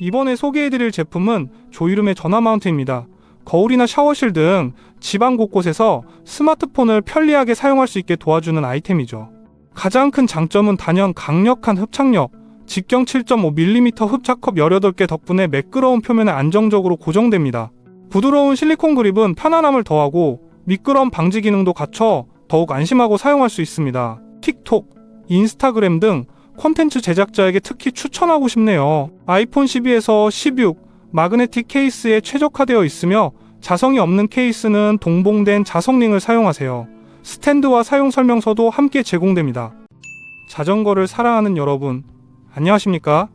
이번에 소개해드릴 제품은 조이름의 전화 마운트입니다. 거울이나 샤워실 등 집안 곳곳에서 스마트폰을 편리하게 사용할 수 있게 도와주는 아이템이죠. 가장 큰 장점은 단연 강력한 흡착력, 직경 7.5mm 흡착컵 18개 덕분에 매끄러운 표면에 안정적으로 고정됩니다. 부드러운 실리콘 그립은 편안함을 더하고 미끄럼 방지 기능도 갖춰 더욱 안심하고 사용할 수 있습니다. 틱톡, 인스타그램 등 콘텐츠 제작자에게 특히 추천하고 싶네요. 아이폰 12에서 16 마그네틱 케이스에 최적화되어 있으며 자성이 없는 케이스는 동봉된 자성링을 사용하세요. 스탠드와 사용 설명서도 함께 제공됩니다. 자전거를 사랑하는 여러분, 안녕하십니까?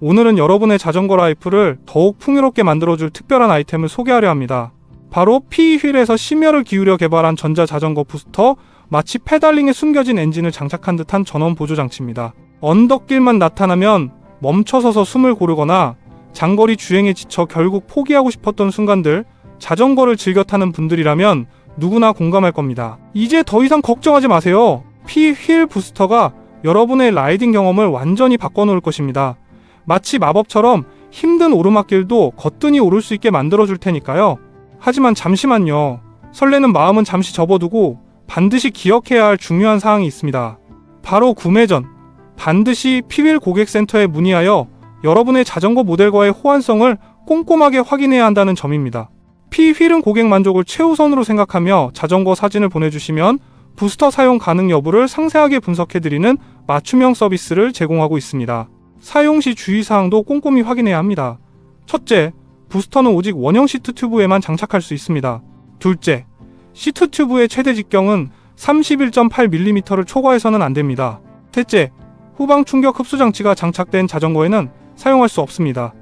오늘은 여러분의 자전거 라이프를 더욱 풍요롭게 만들어줄 특별한 아이템을 소개하려 합니다. 바로 P-휠에서 심혈을 기울여 개발한 전자 자전거 부스터, 마치 페달링에 숨겨진 엔진을 장착한 듯한 전원 보조 장치입니다. 언덕길만 나타나면 멈춰서서 숨을 고르거나 장거리 주행에 지쳐 결국 포기하고 싶었던 순간들, 자전거를 즐겨 타는 분들이라면 누구나 공감할 겁니다. 이제 더 이상 걱정하지 마세요. P-휠 부스터가 여러분의 라이딩 경험을 완전히 바꿔놓을 것입니다. 마치 마법처럼 힘든 오르막길도 거뜬히 오를 수 있게 만들어줄 테니까요. 하지만 잠시만요. 설레는 마음은 잠시 접어두고 반드시 기억해야 할 중요한 사항이 있습니다. 바로 구매 전 반드시 피윌 고객센터에 문의하여 여러분의 자전거 모델과의 호환성을 꼼꼼하게 확인해야 한다는 점입니다. 피휠은 고객 만족을 최우선으로 생각하며 자전거 사진을 보내주시면 부스터 사용 가능 여부를 상세하게 분석해드리는 맞춤형 서비스를 제공하고 있습니다. 사용 시 주의사항도 꼼꼼히 확인해야 합니다. 첫째, 부스터는 오직 원형 시트 튜브에만 장착할 수 있습니다. 둘째, 시트 튜브의 최대 직경은 31.8mm를 초과해서는 안 됩니다. 셋째, 후방 충격 흡수 장치가 장착된 자전거에는 사용할 수 없습니다.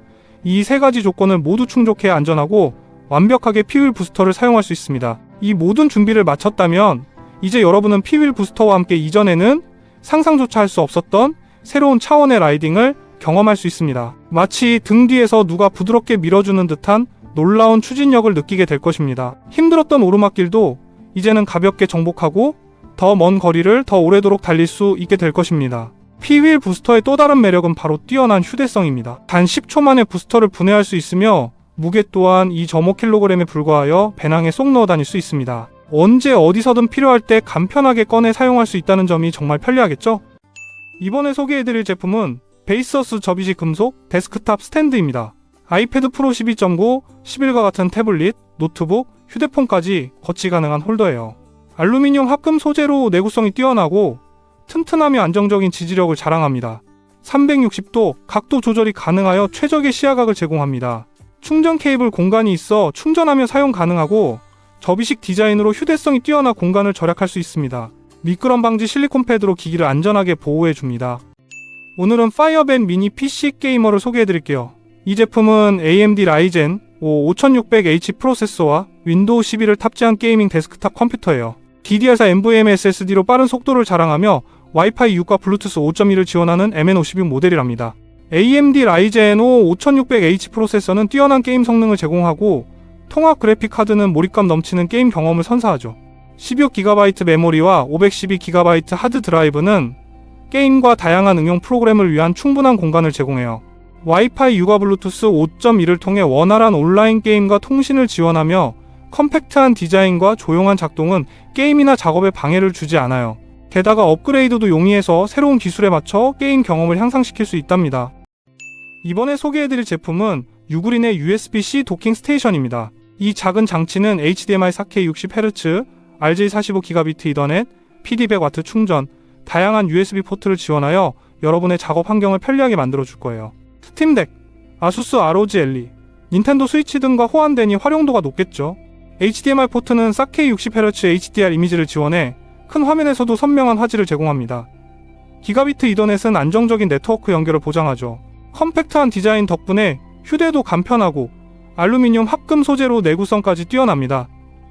이 세 가지 조건을 모두 충족해야 안전하고 완벽하게 피휠 부스터를 사용할 수 있습니다. 이 모든 준비를 마쳤다면 이제 여러분은 피휠 부스터와 함께 이전에는 상상조차 할 수 없었던 새로운 차원의 라이딩을 경험할 수 있습니다. 마치 등 뒤에서 누가 부드럽게 밀어주는 듯한 놀라운 추진력을 느끼게 될 것입니다. 힘들었던 오르막길도 이제는 가볍게 정복하고 더 먼 거리를 더 오래도록 달릴 수 있게 될 것입니다. 피휠 부스터의 또 다른 매력은 바로 뛰어난 휴대성입니다. 단 10초 만에 부스터를 분해할 수 있으며 무게 또한 2.5kg에 불과하여 배낭에 쏙 넣어 다닐 수 있습니다. 언제 어디서든 필요할 때 간편하게 꺼내 사용할 수 있다는 점이 정말 편리하겠죠? 이번에 소개해드릴 제품은 베이서스 접이식 금속 데스크탑 스탠드입니다. 아이패드 프로 12.9, 11과 같은 태블릿, 노트북, 휴대폰까지 거치 가능한 홀더예요. 알루미늄 합금 소재로 내구성이 뛰어나고 튼튼하며 안정적인 지지력을 자랑합니다. 360도 각도 조절이 가능하여 최적의 시야각을 제공합니다. 충전 케이블 공간이 있어 충전하며 사용 가능하고 접이식 디자인으로 휴대성이 뛰어나 공간을 절약할 수 있습니다. 미끄럼 방지 실리콘 패드로 기기를 안전하게 보호해 줍니다. 오늘은 파이어밴 미니 PC 게이머를 소개해 드릴게요. 이 제품은 AMD 라이젠 5 5600H 프로세서와 윈도우 11을 탑재한 게이밍 데스크탑 컴퓨터예요. DDR4 NVMe SSD로 빠른 속도를 자랑하며 와이파이 6과 블루투스 5.1을 지원하는 MN56 모델이랍니다. AMD 라이젠 5 5600H 프로세서는 뛰어난 게임 성능을 제공하고 통합 그래픽 카드는 몰입감 넘치는 게임 경험을 선사하죠. 16GB 메모리와 512GB 하드 드라이브는 게임과 다양한 응용 프로그램을 위한 충분한 공간을 제공해요. 와이파이 6과 블루투스 5.1을 통해 원활한 온라인 게임과 통신을 지원하며 컴팩트한 디자인과 조용한 작동은 게임이나 작업에 방해를 주지 않아요. 게다가 업그레이드도 용이해서 새로운 기술에 맞춰 게임 경험을 향상시킬 수 있답니다. 이번에 소개해드릴 제품은 유그린의 USB-C 도킹 스테이션입니다. 이 작은 장치는 HDMI 4K 60Hz, RJ45GB 이더넷, PD 100W 충전, 다양한 USB 포트를 지원하여 여러분의 작업 환경을 편리하게 만들어줄 거예요. 스팀덱, 아수스 ROG 엘리, 닌텐도 스위치 등과 호환되니 활용도가 높겠죠. HDMI 포트는 4K 60Hz HDR 이미지를 지원해 큰 화면에서도 선명한 화질을 제공합니다. 기가비트 이더넷은 안정적인 네트워크 연결을 보장하죠. 컴팩트한 디자인 덕분에 휴대도 간편하고 알루미늄 합금 소재로 내구성까지 뛰어납니다.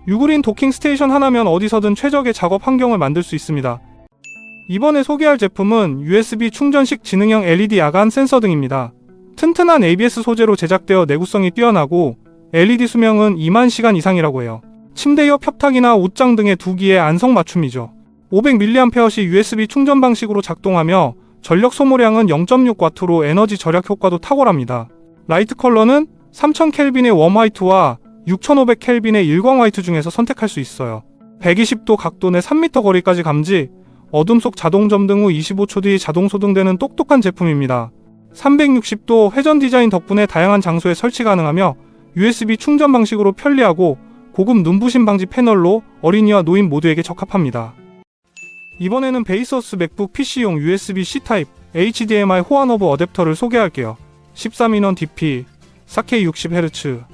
유그린 도킹 스테이션 하나면 어디서든 최적의 작업 환경을 만들 수 있습니다. 이번에 소개할 제품은 USB 충전식 지능형 LED 야간 센서 등입니다. 튼튼한 ABS 소재로 제작되어 내구성이 뛰어나고 LED 수명은 2만 시간 이상이라고 해요. 침대 옆 협탁이나 옷장 등의 두기에 안성 맞춤이죠. 500mAh USB 충전 방식으로 작동하며 전력 소모량은 0.6W로 에너지 절약 효과도 탁월합니다. 라이트 컬러는 3000켈빈의 웜 화이트와 6500켈빈의 일광 화이트 중에서 선택할 수 있어요. 120도 각도 내 3m 거리까지 감지, 어둠 속 자동 점등 후 25초 뒤 자동 소등되는 똑똑한 제품입니다. 360도 회전 디자인 덕분에 다양한 장소에 설치 가능하며 USB 충전 방식으로 편리하고 고급 눈부심 방지 패널로 어린이와 노인 모두에게 적합합니다. 이번에는 베이서스 맥북 PC용 USB-C 타입 HDMI 호환 오브 어댑터를 소개할게요. 13인원 DP, 4K 60Hz,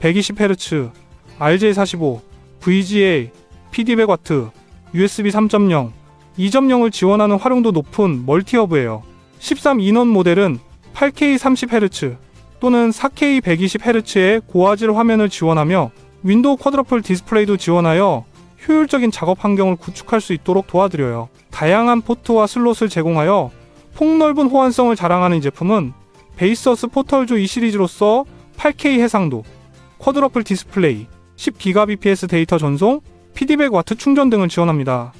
120Hz, RJ45, VGA, PD100W, USB 3.0, 2.0을 지원하는 활용도 높은 멀티허브예요. 13인원 모델은 8K 30Hz 또는 4K 120Hz의 고화질 화면을 지원하며 윈도우 쿼드러플 디스플레이도 지원하여 효율적인 작업 환경을 구축할 수 있도록 도와드려요. 다양한 포트와 슬롯을 제공하여 폭넓은 호환성을 자랑하는 이 제품은 베이서스 포털조 2 시리즈로서 8K 해상도, 쿼드러플 디스플레이, 10GBps 데이터 전송, PD100W 충전 등을 지원합니다.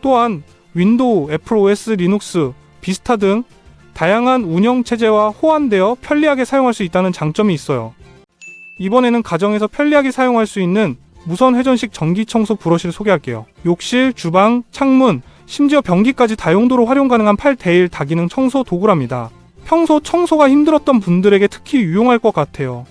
또한 윈도우, 애플OS, 리눅스, 비스타 등 다양한 운영 체제와 호환되어 편리하게 사용할 수 있다는 장점이 있어요. 이번에는 가정에서 편리하게 사용할 수 있는 무선 회전식 전기 청소 브러쉬를 소개할게요. 욕실, 주방, 창문, 심지어 변기까지 다용도로 활용 가능한 8대1 다기능 청소 도구랍니다. 평소 청소가 힘들었던 분들에게 특히 유용할 것 같아요.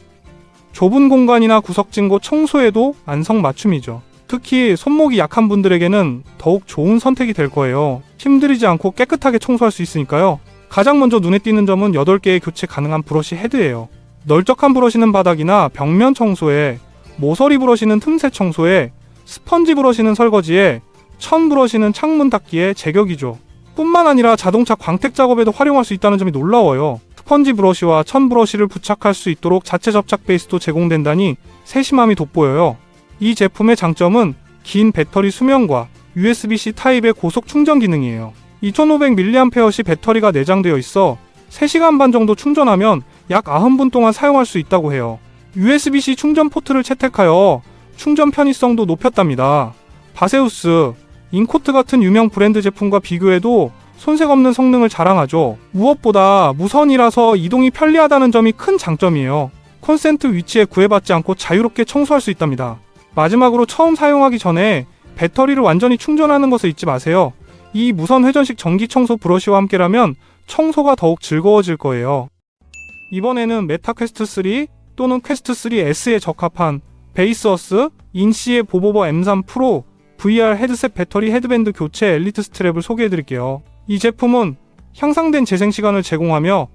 좁은 공간이나 구석진 곳 청소에도 안성맞춤이죠. 특히 손목이 약한 분들에게는 더욱 좋은 선택이 될 거예요. 힘들이지 않고 깨끗하게 청소할 수 있으니까요. 가장 먼저 눈에 띄는 점은 8개의 교체 가능한 브러쉬 헤드예요. 널쩍한 브러쉬는 바닥이나 벽면 청소에, 모서리 브러쉬는 틈새 청소에, 스펀지 브러쉬는 설거지에, 천 브러쉬는 창문 닦기에 제격이죠. 뿐만 아니라 자동차 광택 작업에도 활용할 수 있다는 점이 놀라워요. 스펀지 브러쉬와 천 브러쉬를 부착할 수 있도록 자체 접착 베이스도 제공된다니 세심함이 돋보여요. 이 제품의 장점은 긴 배터리 수명과 USB-C 타입의 고속 충전 기능이에요. 2500mAh 배터리가 내장되어 있어 3시간 반 정도 충전하면 약 90분 동안 사용할 수 있다고 해요. USB-C 충전 포트를 채택하여 충전 편의성도 높였답니다. 바세우스, 인코트 같은 유명 브랜드 제품과 비교해도 손색 없는 성능을 자랑하죠. 무엇보다 무선이라서 이동이 편리하다는 점이 큰 장점이에요. 콘센트 위치에 구애받지 않고 자유롭게 청소할 수 있답니다. 마지막으로 처음 사용하기 전에 배터리를 완전히 충전하는 것을 잊지 마세요. 이 무선 회전식 전기 청소 브러쉬와 함께라면 청소가 더욱 즐거워질 거예요. 이번에는 메타 퀘스트 3 또는 퀘스트 3 S에 적합한 베이스어스 인시의 보보버 M3 프로 VR 헤드셋 배터리 헤드밴드 교체 엘리트 스트랩을 소개해드릴게요. 이 제품은 향상된 재생 시간을 제공하며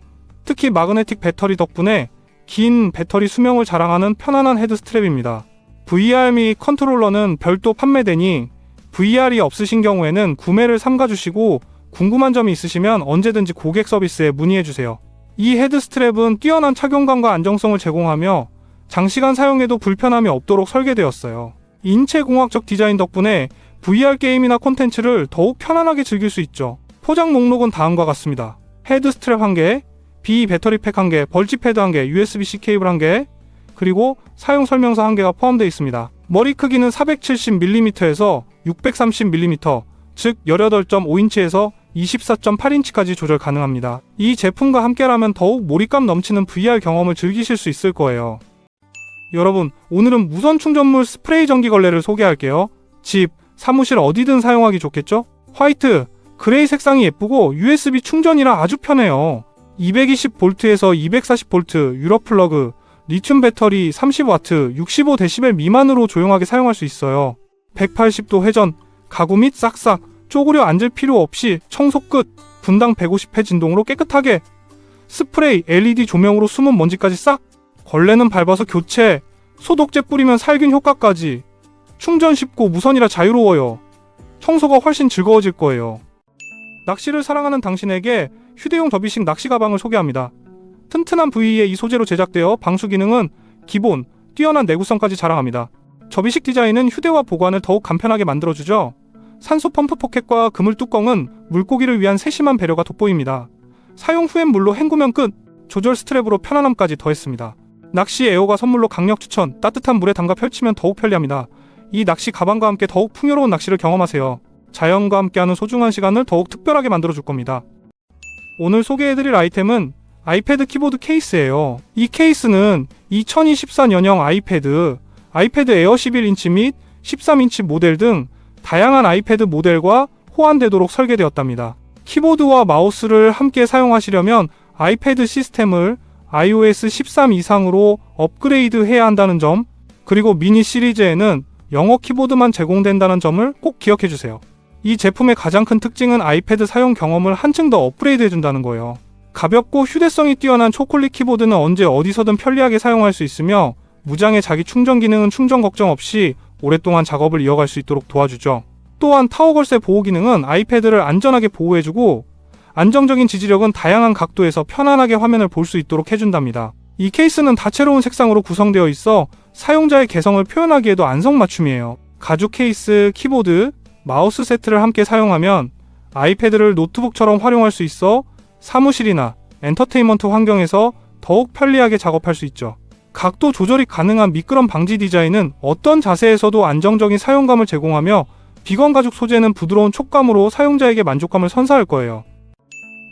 특히 마그네틱 배터리 덕분에 긴 배터리 수명을 자랑하는 편안한 헤드 스트랩입니다. VR 및 컨트롤러는 별도 판매되니 VR이 없으신 경우에는 구매를 삼가주시고 궁금한 점이 있으시면 언제든지 고객 서비스에 문의해주세요. 이 헤드 스트랩은 뛰어난 착용감과 안정성을 제공하며 장시간 사용해도 불편함이 없도록 설계되었어요. 인체공학적 디자인 덕분에 VR 게임이나 콘텐츠를 더욱 편안하게 즐길 수 있죠. 포장 목록은 다음과 같습니다. 헤드 스트랩 1개, B 배터리 팩 1개, 벌지 패드 1개, USB-C 케이블 1개, 그리고 사용 설명서 1개가 포함되어 있습니다. 머리 크기는 470mm에서 630mm, 즉 18.5인치에서 24.8인치까지 조절 가능합니다. 이 제품과 함께라면 더욱 몰입감 넘치는 VR 경험을 즐기실 수 있을 거예요. 여러분, 오늘은 무선 충전물 스프레이 전기 걸레를 소개할게요. 집, 사무실 어디든 사용하기 좋겠죠? 화이트, 그레이 색상이 예쁘고 USB 충전이라 아주 편해요. 220V에서 240V 유럽 플러그, 리튬 배터리 30W, 65dB 미만으로 조용하게 사용할 수 있어요. 180도 회전, 가구 및 싹싹, 쪼그려 앉을 필요 없이 청소 끝, 분당 150회 진동으로 깨끗하게, 스프레이, LED 조명으로 숨은 먼지까지 싹, 걸레는 밟아서 교체, 소독제 뿌리면 살균 효과까지, 충전 쉽고 무선이라 자유로워요. 청소가 훨씬 즐거워질 거예요. 낚시를 사랑하는 당신에게 휴대용 접이식 낚시 가방을 소개합니다. 튼튼한 부위의 이 소재로 제작되어 방수 기능은 기본, 뛰어난 내구성까지 자랑합니다. 접이식 디자인은 휴대와 보관을 더욱 간편하게 만들어주죠. 산소 펌프 포켓과 그물 뚜껑은 물고기를 위한 세심한 배려가 돋보입니다. 사용 후엔 물로 헹구면 끝! 조절 스트랩으로 편안함까지 더했습니다. 낚시 에어가 선물로 강력 추천, 따뜻한 물에 담가 펼치면 더욱 편리합니다. 이 낚시 가방과 함께 더욱 풍요로운 낚시를 경험하세요. 자연과 함께하는 소중한 시간을 더욱 특별하게 만들어줄 겁니다. 오늘 소개해드릴 아이템은 아이패드 키보드 케이스예요. 이 케이스는 2024년형 아이패드, 아이패드 에어 11인치 및 13인치 모델 등 다양한 아이패드 모델과 호환되도록 설계되었답니다. 키보드와 마우스를 함께 사용하시려면 아이패드 시스템을 iOS 13 이상으로 업그레이드 해야 한다는 점, 그리고 미니 시리즈에는 영어 키보드만 제공된다는 점을 꼭 기억해 주세요. 이 제품의 가장 큰 특징은 아이패드 사용 경험을 한층 더 업그레이드 해준다는 거예요. 가볍고 휴대성이 뛰어난 초콜릿 키보드는 언제 어디서든 편리하게 사용할 수 있으며 무장의 자기 충전 기능은 충전 걱정 없이 오랫동안 작업을 이어갈 수 있도록 도와주죠. 또한 타워걸쇠 보호 기능은 아이패드를 안전하게 보호해주고 안정적인 지지력은 다양한 각도에서 편안하게 화면을 볼 수 있도록 해준답니다. 이 케이스는 다채로운 색상으로 구성되어 있어 사용자의 개성을 표현하기에도 안성맞춤이에요. 가죽 케이스, 키보드, 마우스 세트를 함께 사용하면 아이패드를 노트북처럼 활용할 수 있어 사무실이나 엔터테인먼트 환경에서 더욱 편리하게 작업할 수 있죠. 각도 조절이 가능한 미끄럼 방지 디자인은 어떤 자세에서도 안정적인 사용감을 제공하며 비건 가죽 소재는 부드러운 촉감으로 사용자에게 만족감을 선사할 거예요.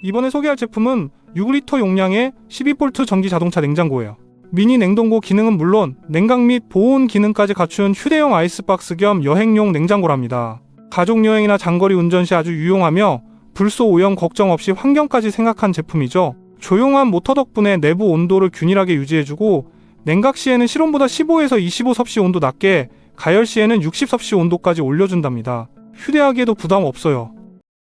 이번에 소개할 제품은 6리터 용량의 12V 전기 자동차 냉장고예요. 미니 냉동고 기능은 물론 냉각 및 보온 기능까지 갖춘 휴대용 아이스박스 겸 여행용 냉장고랍니다. 가족 여행이나 장거리 운전 시 아주 유용하며 불소 오염 걱정 없이 환경까지 생각한 제품이죠. 조용한 모터 덕분에 내부 온도를 균일하게 유지해주고 냉각 시에는 실온보다 15에서 25 섭씨 온도 낮게 가열 시에는 60 섭씨 온도까지 올려준답니다. 휴대하기에도 부담 없어요.